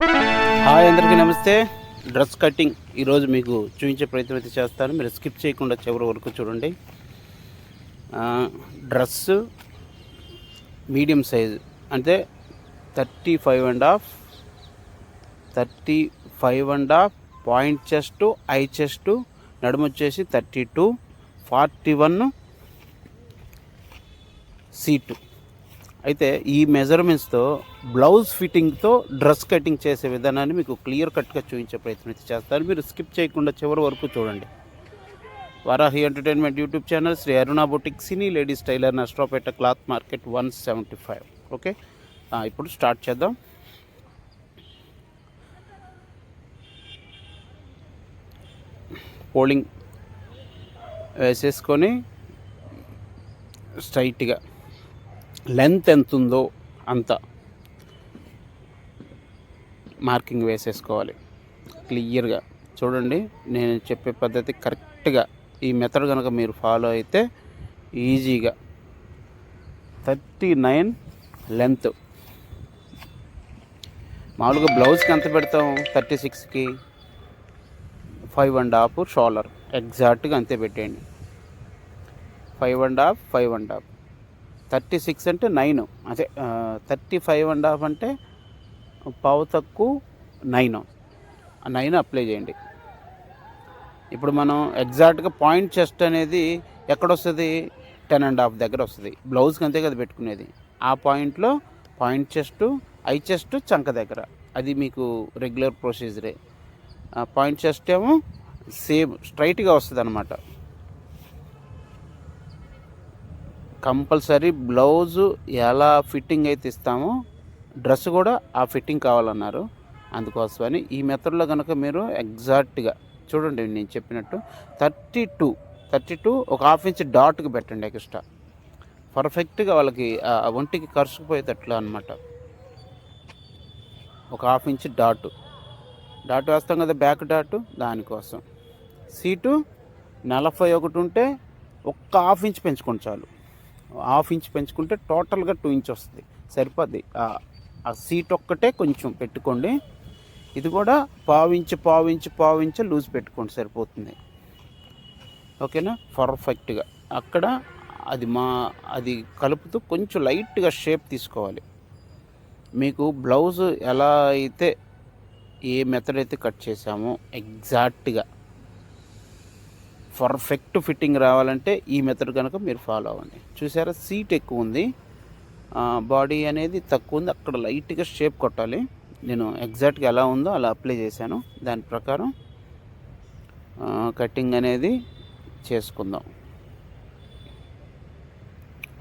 Hi అందరికీ నమస్తే. Dress cutting ఈరోజు మీకు చూపించే ప్రయత్నం అయితే చేస్తాను. మీరు స్కిప్ చేయకుండా చివరి వరకు చూడండి. డ్రెస్ మీడియం సైజ్ అంటే thirty five and half thirty five and half point chest I chest నడుము వచ్చేసి thirty two forty one seat అయితే ఈ మెజర్మెంట్స్తో బ్లౌజ్ ఫిట్టింగ్తో డ్రెస్ కటింగ్ చేసే విధానాన్ని మీకు క్లియర్ కట్గా చూపించే ప్రయత్నం అయితే చేస్తాను. మీరు స్కిప్ చేయకుండా చివరి వరకు చూడండి. Varahi entertainment YouTube channel Sri Aruna boutique cine ladies tailor Nashtapeta cloth market one seventy five. Okay? ఇప్పుడు స్టార్ట్ చేద్దాం. పోలింగ్ వేసేసుకొని స్ట్రైట్గా లెంత్ ఎంత ఉందో అంత మార్కింగ్ వేసేసుకోవాలి. క్లియర్గా. చూడండి నేను చెప్పే పద్ధతి కరెక్ట్గా. ఈ మెథడ్ కనుక మీరు ఫాలో అయితే ఈజీగా. Thirty nine length. మామూలుగా బ్లౌజ్కి ఎంత పెడతాం? థర్టీ సిక్స్కి. ఫైవ్ అండ్ హాఫ్ షోలర్ ఎగ్జాక్ట్గా అంతే పెట్టేయండి. Five and half five and half. Thirty six అంటే నైన్. అదే థర్టీ ఫైవ్ అండ్ హాఫ్ అంటే పావు తక్కువ నైన్ నైన్ అప్లై చేయండి. ఇప్పుడు మనం ఎగ్జాక్ట్గా పాయింట్ చెస్ట్ అనేది ఎక్కడ వస్తుంది టెన్ అండ్ హాఫ్ దగ్గర వస్తుంది బ్లౌజ్కి అంతే కదా పెట్టుకునేది. ఆ పాయింట్లో పాయింట్ చెస్ట్ ఐ చెస్ట్ చంక దగ్గర. అది మీకు రెగ్యులర్ ప్రొసీజరే. పాయింట్ చెస్ట్ ఏమో సేమ్ స్ట్రైట్గా వస్తుంది అనమాట కంపల్సరీ బ్లౌజు ఎలా ఫిట్టింగ్ అయితే ఇస్తామో డ్రెస్ కూడా ఆ ఫిట్టింగ్ కావాలన్నారు. అందుకోసమని ఈ మెథడ్లో కనుక మీరు ఎగ్జాక్ట్గా చూడండి నేను చెప్పినట్టు థర్టీ టూ థర్టీ టూ ఒక హాఫ్ ఇంచ్ డాట్కి పెట్టండి ఎక్స్ట్రా. పర్ఫెక్ట్గా వాళ్ళకి ఒంటికి కరుసుకుపోయేటట్లు అనమాట ఒక హాఫ్ ఇంచ్ డాటు. డాట్ వేస్తాం కదా బ్యాక్ డాటు దానికోసం. సీటు నలభై ఒకటి ఉంటే ఒక్క హాఫ్ ఇంచ్ పెంచుకోండి చాలు. హాఫ్ ఇంచ్ పెంచుకుంటే టోటల్గా టూ ఇంచ్ వస్తుంది. సరిపోద్ది. ఆ- సీట్ ఒక్కటే కొంచెం పెట్టుకోండి. ఇది కూడా పావించు పావించు పావించు లూజ్ పెట్టుకోండి. సరిపోతుంది. ఓకేనా? పర్ఫెక్ట్గా. అక్కడ అది మా అది కలుపుతూ కొంచెం లైట్గా షేప్ తీసుకోవాలి. మీకు బ్లౌజ్ ఎలా అయితే ఏ మెథడ్ అయితే కట్ చేసామో ఎగ్జాక్ట్గా పర్ఫెక్ట్ ఫిట్టింగ్ రావాలంటే ఈ మెథడ్ కనుక మీరు ఫాలో అవ్వండి. చూసారా? సీట్ ఎక్కువ ఉంది. బాడీ అనేది తక్కువ ఉంది. అక్కడ లైట్గా షేప్ కొట్టాలి. నేను ఎగ్జాక్ట్గా ఎలా ఉందో అలా అప్లై చేశాను. దాని ప్రకారం కటింగ్ అనేది చేసుకుందాం.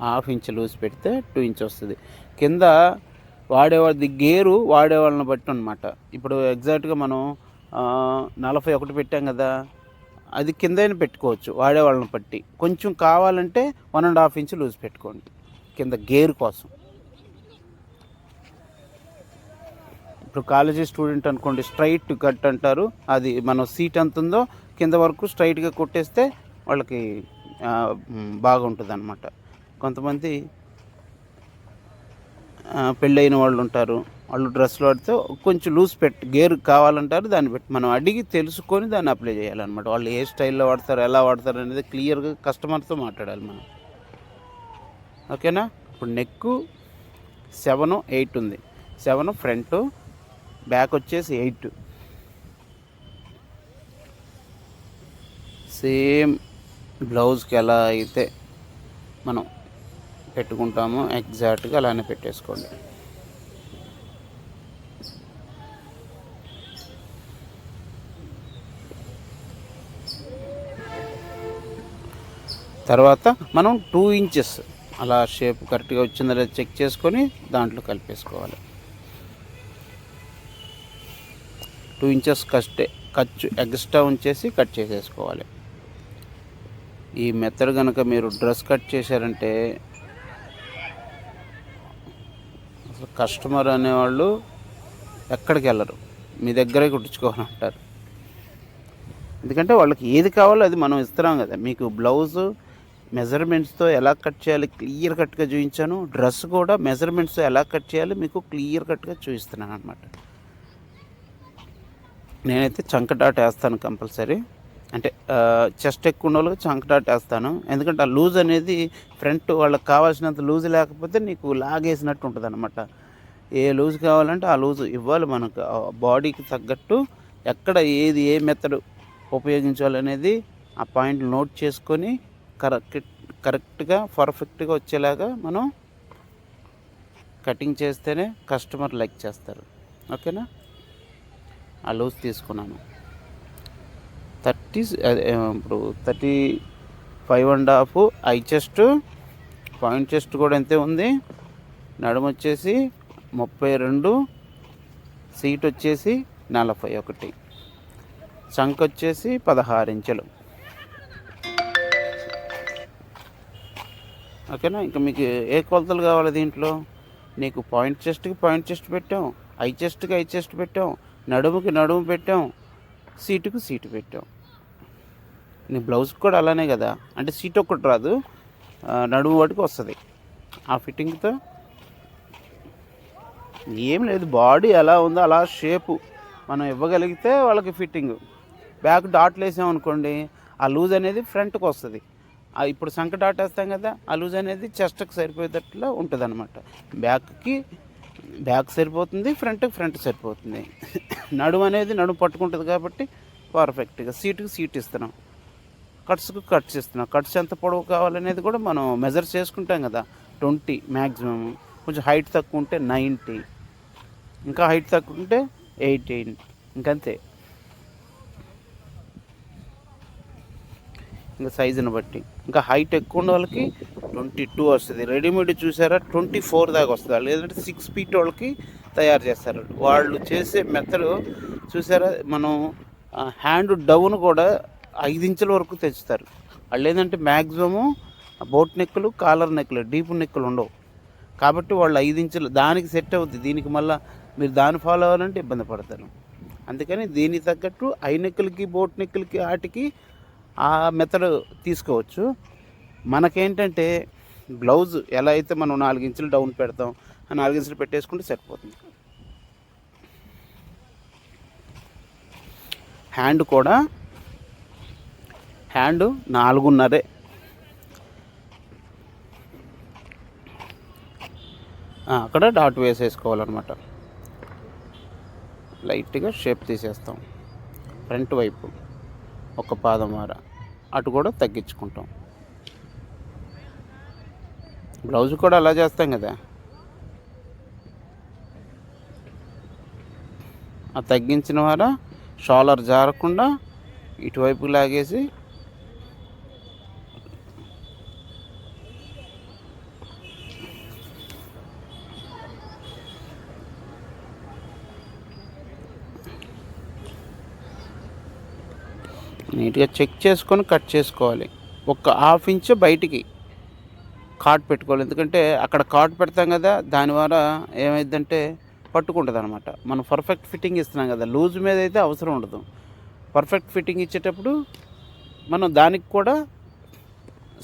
హాఫ్ ఇంచ్ లూజ్ పెడితే టూ ఇంచ్ వస్తుంది. కింద వాడేవాళ్ళది గేరు వాడేవాళ్ళని బట్టి అనమాట ఇప్పుడు ఎగ్జాక్ట్గా మనం నలభై ఒకటి పెట్టాం కదా? అది కిందైనా పెట్టుకోవచ్చు వాడే వాళ్ళని బట్టి కొంచెం కావాలంటే one and half inch loose పెట్టుకోండి కింద గేర్ కోసం. ఇప్పుడు కాలేజీ స్టూడెంట్ అనుకోండి స్ట్రైట్ కట్ అంటారు అది మనం సీట్ ఎంత ఉందో కింద వరకు స్ట్రైట్గా కొట్టేస్తే వాళ్ళకి బాగుంటుంది అనమాట కొంతమంది పెళ్ళైన వాళ్ళు ఉంటారు వాళ్ళు డ్రెస్లు వాడితే కొంచెం లూజ్ పెట్టి గేర్ కావాలంటారు దాన్ని పెట్టి మనం అడిగి తెలుసుకొని దాన్ని అప్లై చేయాలన్నమాట. వాళ్ళు ఏ స్టైల్లో వాడతారు ఎలా వాడతారు అనేది క్లియర్గా కస్టమర్తో మాట్లాడాలి మనం. ఓకేనా? ఇప్పుడు నెక్ సెవెన్ ఎయిట్ ఉంది. సెవెన్ ఫ్రంట్ బ్యాక్ వచ్చేసి ఎయిట్. సేమ్ బ్లౌజ్కి ఎలా అయితే మనం పెట్టుకుంటామో ఎగ్జాక్ట్గా అలానే పెట్టేసుకోండి. తర్వాత మనం టూ ఇంచెస్ అలా షేప్ కరెక్ట్గా వచ్చిందో లేదో చెక్ చేసుకొని దాంట్లో కలిపేసుకోవాలి. టూ ఇంచెస్ కష్టే ఖర్చు ఎక్స్ట్రా ఉంచేసి కట్ చేసేసుకోవాలి. ఈ మెథడ్ కనుక మీరు డ్రెస్ కట్ చేశారంటే అసలు కస్టమర్ అనేవాళ్ళు ఎక్కడికి వెళ్ళరు. మీ దగ్గరే కుట్టించుకోవాలంటారు. ఎందుకంటే వాళ్ళకి ఏది కావాలో అది మనం ఇస్తున్నాం కదా. మీకు బ్లౌజ్ మెజర్మెంట్స్తో ఎలా కట్ చేయాలి క్లియర్ కట్గా చూపించాను. డ్రెస్ కూడా మెజర్మెంట్స్తో ఎలా కట్ చేయాలి మీకు క్లియర్ కట్గా చూపిస్తున్నాను అనమాట నేనైతే చంక డాట్ వేస్తాను కంపల్సరీ. అంటే చెస్ట్ ఎక్కువ ఉన్న వాళ్ళకి చంక డాట్ వేస్తాను. ఎందుకంటే ఆ లూజ్ అనేది ఫ్రంట్ వాళ్ళకి కావాల్సినంత లూజ్ లేకపోతే నీకు లాగేసినట్టు ఉంటుంది అనమాట ఏ లూజ్ కావాలంటే ఆ లూజ్ ఇవ్వాలి మనకు. బాడీకి తగ్గట్టు ఎక్కడ ఏది ఏ మెథడ్ ఉపయోగించాలనేది ఆ పాయింట్ నోట్ చేసుకొని కరెక్ట్ కరెక్ట్గా పర్ఫెక్ట్గా వచ్చేలాగా మనం కటింగ్ చేస్తేనే కస్టమర్ లైక్ చేస్తారు. ఓకేనా? ఆ లూజ్ తీసుకున్నాను. థర్టీ ఇప్పుడు thirty five and half high chest point chest కూడా అంతే ఉంది. నడుము వచ్చేసి ముప్పై రెండు సీట్ వచ్చేసి నలభై ఒకటి. చంక్ వచ్చేసి పదహారు ఇంచులు. ఓకేనా? ఇంకా మీకు ఏ కొలతలు కావాలి దీంట్లో? నీకు పాయింట్ చెస్ట్కి పాయింట్ చెస్ట్ పెట్టాం ఐ చెస్ట్కి ఐ చెస్ట్ పెట్టాం నడుముకి నడుము పెట్టాం సీటుకు సీటు పెట్టాం. నీ బ్లౌజ్కి కూడా అలానే కదా? అంటే సీట్ ఒక్కటి రాదు. నడుము వాటికి వస్తుంది. ఆ ఫిట్టింగ్తో? ఏం లేదు బాడీ ఎలా ఉందో అలా షేపు మనం ఇవ్వగలిగితే వాళ్ళకి ఫిట్టింగ్. బ్యాక్ డాట్లు వేసాం అనుకోండి ఆ లూజ్ అనేది ఫ్రంట్కి వస్తుంది. ఇప్పుడు సంకట ఆటేస్తాం కదా ఆ లూజ్ అనేది చెస్ట్కి సరిపోయేటట్లు ఉంటుంది అనమాట బ్యాక్కి బ్యాక్ సరిపోతుంది ఫ్రంట్కి ఫ్రంట్ సరిపోతుంది. నడుము అనేది నడుము పట్టుకుంటుంది కాబట్టి పర్ఫెక్ట్గా సీటుకి సీట్ ఇస్తున్నాం. కట్స్కు కట్స్ ఇస్తున్నాం. కట్స్ ఎంత పొడవు కావాలనేది కూడా మనం మెజర్ చేసుకుంటాం కదా ట్వంటీ మ్యాక్సిమం కొంచెం హైట్ తక్కువ ఉంటే నైంటీ. ఇంకా హైట్ తక్కువ ఉంటే ఎయిటీన్. ఇంకంతే. ఇంకా సైజుని బట్టి. ఇంకా హైట్ ఎక్కువ ఉన్న వాళ్ళకి ట్వంటీ టూ వస్తుంది. రెడీమేడ్ చూసారా? ట్వంటీ ఫోర్ దాకా వస్తుంది. లేదంటే సిక్స్ ఫీట్ వాళ్ళకి తయారు చేస్తారు. వాళ్ళు చేసే మెత్తడు చూసారా? మనం హ్యాండ్ డౌన్ కూడా ఐదు ఇంచుల వరకు తెచ్చుతారు. వాళ్ళు ఏంటంటే మ్యాక్సిమము బోట్ నెక్కులు కాలర్ నెక్కులు డీప్ నెక్కులు ఉండవు. కాబట్టి వాళ్ళు ఐదు ఇంచులు దానికి సెట్ అవుతుంది దీనికి మళ్ళీ మీరు దాన్ని ఫాలో అవ్వాలంటే ఇబ్బంది పడతారు. అందుకని దీనికి తగ్గట్టు ఐ నెక్కులకి బోట్ నెక్కులకి వాటికి ఆ మెథడ్ తీసుకోవచ్చు. మనకేంటంటే బ్లౌజ్ ఎలా అయితే మనం నాలుగు ఇంచులు డౌన్ పెడతాం ఆ నాలుగు ఇంచులు పెట్టేసుకుంటే సరిపోతుంది. హ్యాండ్ కూడా హ్యాండ్ నాలుగున్నరే. అక్కడ డాట్ వేసేసుకోవాలన్నమాట. లైట్గా షేప్ తీసేస్తాం. ఫ్రంట్ వైపు. ఒక పాదం వార అటు కూడా తగ్గించుకుంటాం. బ్లౌజ్ కూడా అలా చేస్తాం కదా. ఆ తగ్గించిన వార షాలర్ జారకుండా ఇటువైపు లాగేసి నీట్గా చెక్ చేసుకొని కట్ చేసుకోవాలి. ఒక హాఫ్ ఇంచ్ బయటికి కాట్ పెట్టుకోవాలి. ఎందుకంటే అక్కడ కాట్ పెడతాం కదా దాని ద్వారా ఏమైందంటే పట్టుకుంటుంది అనమాట మనం పర్ఫెక్ట్ ఫిట్టింగ్ ఇస్తున్నాం కదా లూజ్ మీద అయితే అవసరం ఉండదు. పర్ఫెక్ట్ ఫిట్టింగ్ ఇచ్చేటప్పుడు మనం దానికి కూడా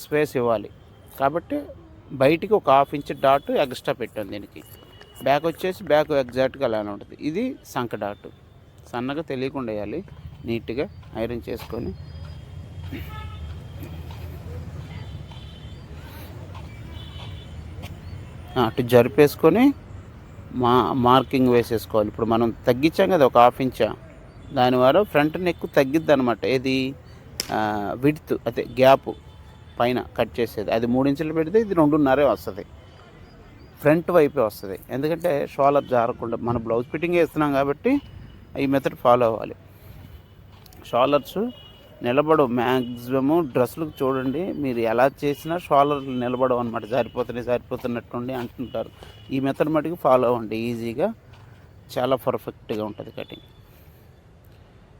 స్పేస్ ఇవ్వాలి. కాబట్టి బయటికి ఒక హాఫ్ ఇంచ్ డాట్ ఎక్స్ట్రా పెట్టాం దీనికి. బ్యాక్ వచ్చేసి బ్యాక్ ఎగ్జాక్ట్గా అలానే ఉంటుంది. ఇది సంక డాట్ సన్నగా తెలియకుండా వేయాలి. నీట్గా ఐరన్ చేసుకొని అటు జరిపేసుకొని మా మార్కింగ్ వేసేసుకోవాలి. ఇప్పుడు మనం తగ్గించాం కదా ఒక హాఫ్ ఇంచా. దాని ద్వారా ఫ్రంట్ నెక్ తగ్గిద్ది అనమాట ఏది విడ్త్ అదే గ్యాప్ పైన కట్ చేసేది. అది మూడు ఇంచులు పెడితే ఇది రెండున్నరే వస్తుంది. ఫ్రంట్ వైపే వస్తుంది. ఎందుకంటే షోలర్ జారకుండా మన బ్లౌజ్ ఫిట్టింగ్ వేస్తున్నాం కాబట్టి ఈ మెథడ్ ఫాలో అవ్వాలి. షాలర్స్ నిలబడవు. మ్యాక్సిమము డ్రెస్సులకు చూడండి మీరు ఎలా చేసినా షాలర్లు నిలబడవు అనమాట సరిపోతున్నాయి సరిపోతున్నట్టుండి అంటుంటారు. ఈ మెథడ్ మటుకు ఫాలో అవ్వండి. ఈజీగా చాలా పర్ఫెక్ట్గా ఉంటుంది కటింగ్.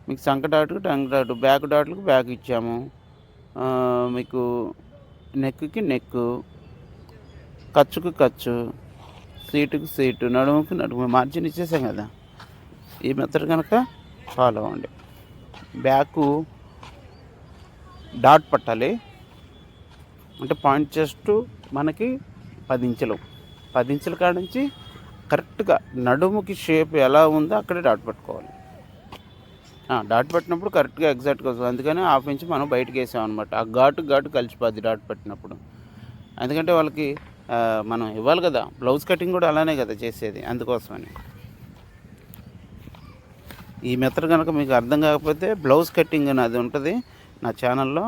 మీకు సంక డాట్కు టంక్ డాట్ బ్యాక్ డాట్లకు బ్యాక్ ఇచ్చాము. మీకు నెక్కి నెక్ ఖర్చుకు ఖర్చు సీటుకు సీటు నడుముకి నడుము మార్జిన్ ఇచ్చేసాం కదా. ఈ మెథడ్ కనుక ఫాలో అవ్వండి. బ్యాకు డాట్ పట్టాలి. అంటే పాయింట్ చెస్ట్ మనకి పది ఇంచులు. పది ఇంచుల కాడ నుంచి కరెక్ట్గా నడుముకి షేప్ ఎలా ఉందో అక్కడే డాట్ పెట్టుకోవాలి. డాట్ పెట్టినప్పుడు కరెక్ట్గా ఎగ్జాక్ట్గా వస్తుంది. అందుకని హాఫ్ ఇంచ్ మనం బయటకు వేసామన్నమాట అనమాట ఆ ఘాటు ఘాటు కలిసిపోద్ది డాట్ పెట్టినప్పుడు. ఎందుకంటే వాళ్ళకి మనం ఇవ్వాలి కదా. బ్లౌజ్ కటింగ్ కూడా అలానే కదా చేసేది అందుకోసమని. ఈ మెథడ్ కనుక మీకు అర్థం కాకపోతే బ్లౌజ్ కటింగ్ అనేది ఉంటుంది నా ఛానల్లో.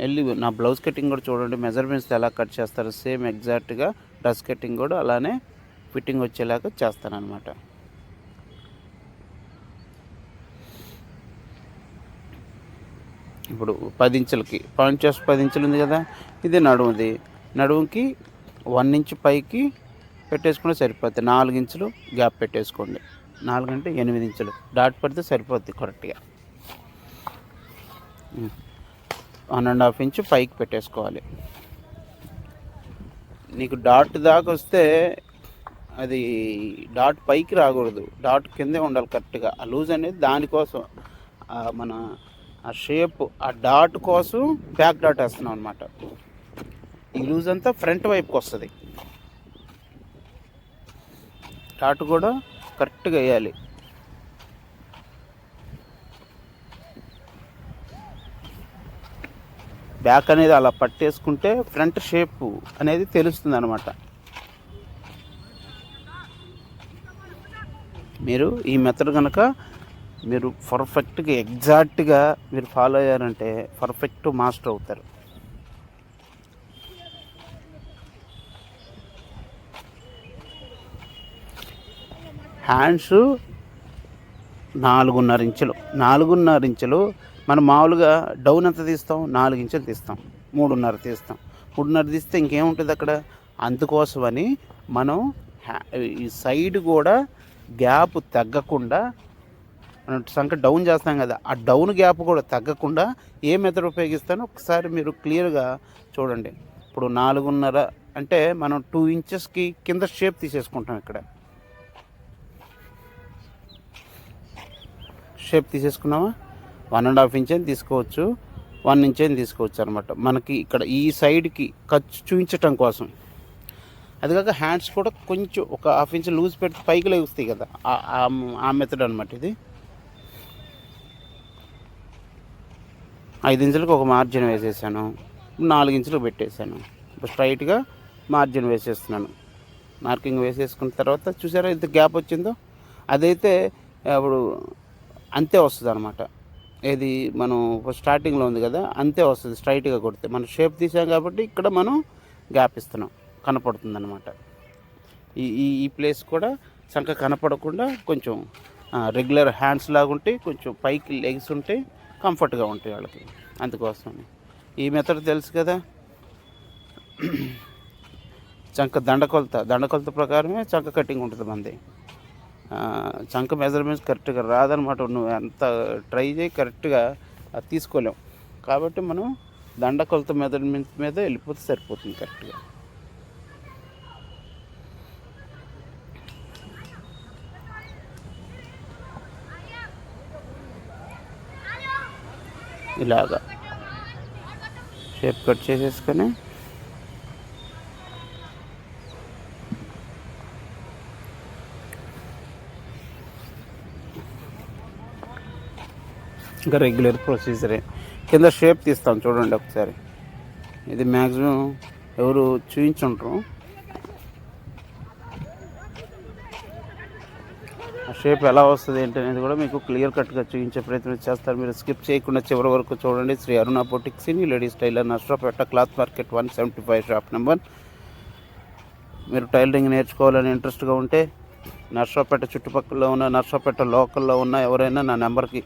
వెళ్ళి నా బ్లౌజ్ కటింగ్ కూడా చూడండి. మెజర్మెంట్స్ ఎలా కట్ చేస్తారు సేమ్ ఎగ్జాక్ట్గా డ్రెస్ కటింగ్ కూడా అలానే ఫిట్టింగ్ వచ్చేలాగా చేస్తానన్నమాట. ఇప్పుడు పది ఇంచులకి పాయింట్ చేసి పది ఇంచులు ఉంది కదా ఇది నడుముది నడుముకి వన్ ఇంచ్ పైకి పెట్టేసుకుంటే సరిపోతుంది నాలుగు ఇంచులు గ్యాప్ పెట్టేసుకోండి. నాలుగు అంటే ఎనిమిది ఇంచులు. డాట్ పడితే సరిపోద్ది కరెక్ట్గా. వన్ అండ్ హాఫ్ ఇంచు పైకి పెట్టేసుకోవాలి. నీకు డాట్ దాకా వస్తే అది డాట్ పైకి రాకూడదు. డాట్ కిందే ఉండాలి కరెక్ట్గా. ఆ లూజ్ అనేది దానికోసం మన ఆ షేప్ ఆ డాట్ కోసం బ్యాక్ డాట్ వేస్తున్నాం అనమాట ఈ లూజ్ అంతా ఫ్రంట్ వైపుకి వస్తుంది. డాట్ కూడా కరెక్ట్గా వేయాలి. బ్యాక్ అనేది అలా పట్టేసుకుంటే ఫ్రంట్ షేప్ అనేది తెలుస్తుంది అనమాట మీరు ఈ మెథడ్ కనుక మీరు పర్ఫెక్ట్గా ఎగ్జాక్ట్గా మీరు ఫాలో అయ్యారంటే పర్ఫెక్ట్ మాస్టర్ అవుతారు. హ్యాండ్స్ నాలుగున్నర ఇంచులు. నాలుగున్నర ఇంచులు మనం మామూలుగా డౌన్ ఎంత తీస్తాం? నాలుగు ఇంచులు తీస్తాం. మూడున్నర తీస్తాం. మూడున్నర తీస్తే ఇంకేముంటుంది అక్కడ? అందుకోసమని మనం హ్యా- ఈ సైడ్ కూడా గ్యాప్ తగ్గకుండా మనం సంఖ్య డౌన్ చేస్తాం కదా ఆ డౌన్ గ్యాప్ కూడా తగ్గకుండా ఏ మెథడ్ ఉపయోగిస్తానో ఒకసారి మీరు క్లియర్గా చూడండి. ఇప్పుడు నాలుగున్నర అంటే మనం టూ ఇంచెస్కి కింద షేప్ తీసేసుకుంటాం ఇక్కడ. షేప్ తీసేసుకున్నామా? వన్ అండ్ హాఫ్ ఇంచ్ అని తీసుకోవచ్చు. వన్ ఇంచ్ అని తీసుకోవచ్చు అనమాట మనకి ఇక్కడ ఈ సైడ్కి ఖర్చు చూపించటం కోసం. అది కాక హ్యాండ్స్ కూడా కొంచెం ఒక హాఫ్ ఇంచ్ లూజ్ పెడితే పైకి లేస్తాయి కదా. ఆ- ఆ- మెథడ్ అనమాట ఇది. ఐదు ఇంచులకు ఒక మార్జిన్ వేసేసాను. నాలుగు ఇంచులకు పెట్టేశాను. ఇప్పుడు స్ట్రైట్గా మార్జిన్ వేసేస్తున్నాను. మార్కింగ్ వేసేసుకున్న తర్వాత చూసారా ఎంత గ్యాప్ వచ్చిందో? అదైతే ఇప్పుడు అంతే వస్తుంది అనమాట ఏది మనం స్టార్టింగ్లో ఉంది కదా అంతే వస్తుంది స్ట్రైట్గా కొడితే. మనం షేప్ తీసాం కాబట్టి ఇక్కడ మనం గ్యాప్ ఇస్తున్నాం కనపడుతుంది అనమాట ఈ ఈ ఈ ప్లేస్ కూడా చక్కగా కనపడకుండా కొంచెం రెగ్యులర్ హ్యాండ్స్ లాగా ఉంటే కొంచెం పైకి లెగ్స్ ఉంటే కంఫర్ట్గా ఉంటాయి వాళ్ళకి. అందుకోసం ఈ మెథడ్ తెలుసు కదా? చంక దండకొలత దండకొలత ప్రకారమే చంక కటింగ్ ఉంటుంది మంది. చంక మెజర్మెంట్స్ కరెక్ట్గా రాదనమాట. నువ్వు ఎంత ట్రై చేయి కరెక్ట్గా అది తీసుకోలేం కాబట్టి మనం దండకొలత మెజర్మెంట్స్ మీద వెళ్ళిపోతే సరిపోతుంది కరెక్ట్గా. ఇలాగా. షేప్ కట్ చేసేసుకొని ఇంకా రెగ్యులర్ ప్రొసీజరే కింద షేప్ తీస్తాం చూడండి ఒకసారి. ఇది మ్యాక్సిమం ఎవరు చూయించుంటారు ఆ షేప్ ఎలా వస్తుంది ఏంటి అనేది కూడా మీకు క్లియర్ కట్గా చూపించే ప్రయత్నం చేస్తారు. మీరు స్కిప్ చేయకుండా చివరి వరకు చూడండి. Sri Aruna boutiques in ladies tailor Nashtapeta cloth market one seventy five shop number మీరు టైలరింగ్ నేర్చుకోవాలని ఇంట్రెస్ట్గా ఉంటే నర్సాపేట చుట్టుపక్కల ఉన్న నర్సాపేట లోకల్లో ఉన్న ఎవరైనా నా నెంబర్కి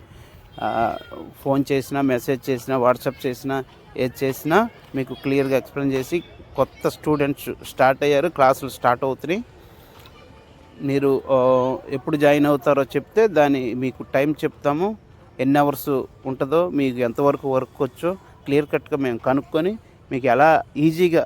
ఫోన్ చేసినా మెసేజ్ చేసినా వాట్సాప్ చేసినా ఏది చేసినా మీకు క్లియర్గా ఎక్స్ప్లెయిన్ చేసి కొత్త స్టూడెంట్స్ స్టార్ట్ అయ్యారు క్లాసులు స్టార్ట్ అవుతున్నాయి. మీరు ఎప్పుడు జాయిన్ అవుతారో చెప్తే దాని మీకు టైం చెప్తాము. ఎన్ని అవర్స్ ఉంటుందో మీకు ఎంతవరకు వర్క్ వచ్చో క్లియర్ కట్గా మేము కనుక్కొని మీకు ఎలా ఈజీగా